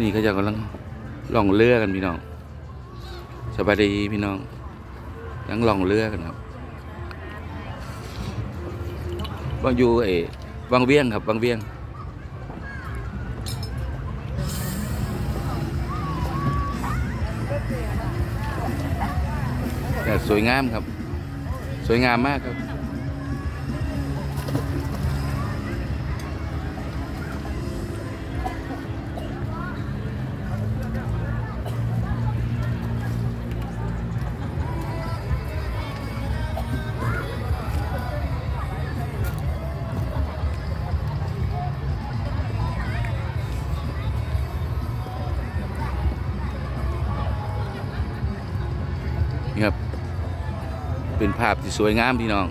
นี่เขาจะกำลังล่องเรือกันพี่น้องสบายดีพี่น้องกำลังล่องเรือกันครับบางอยู่เออบางเวียงครับบางเวียงแต่สวยงามครับ สวยงามมากครับ นี่ครับ เป็นภาพที่สวยงามพี่น้อง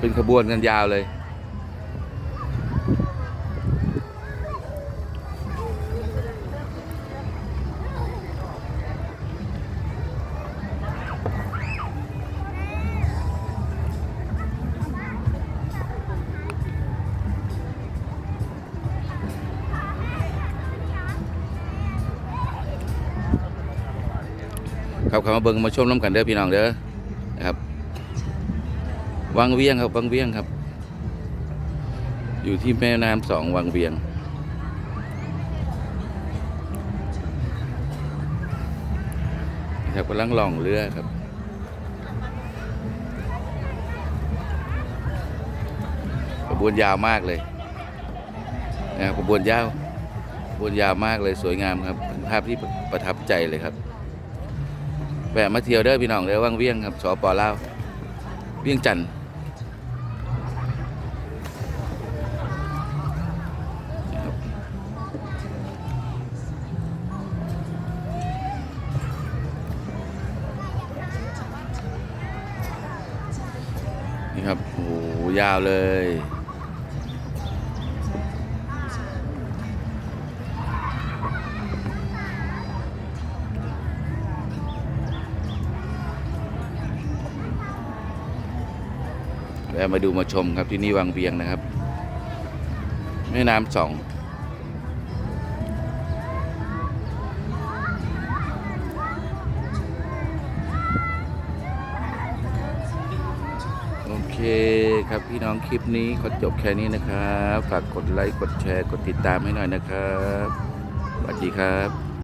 เป็นขบวนกันยาวเลย ครับเข้ามาเบิ่งมาชมน้ำกันเด้อพี่น้องเด้อนะครับวังเวียงครับวังเวียงครับ อยู่ที่แม่น้ำสองวังเวียงครับกำลังล่องเรือครับขบวนยาวมากเลยนะครับขบวนยาวขบวนยาวมากเลยสวยงามครับเป็นภาพที่ประทับใจเลยครับ แวะมาเที่ยวเด้อพี่น้องเด้อว่างเวียงครับสปอลาวเวียงจันทร์นี่ครับโอ้โหยาวเลย แวะมาดูมาชมครับที่นี่วังเวียงนะครับแม่น้ำสองโอเคครับพี่น้องคลิปนี้ขอจบแค่นี้นะครับ ฝากกดไลค์ กดแชร์ กดติดตามให้หน่อยนะครับ สวัสดีครับ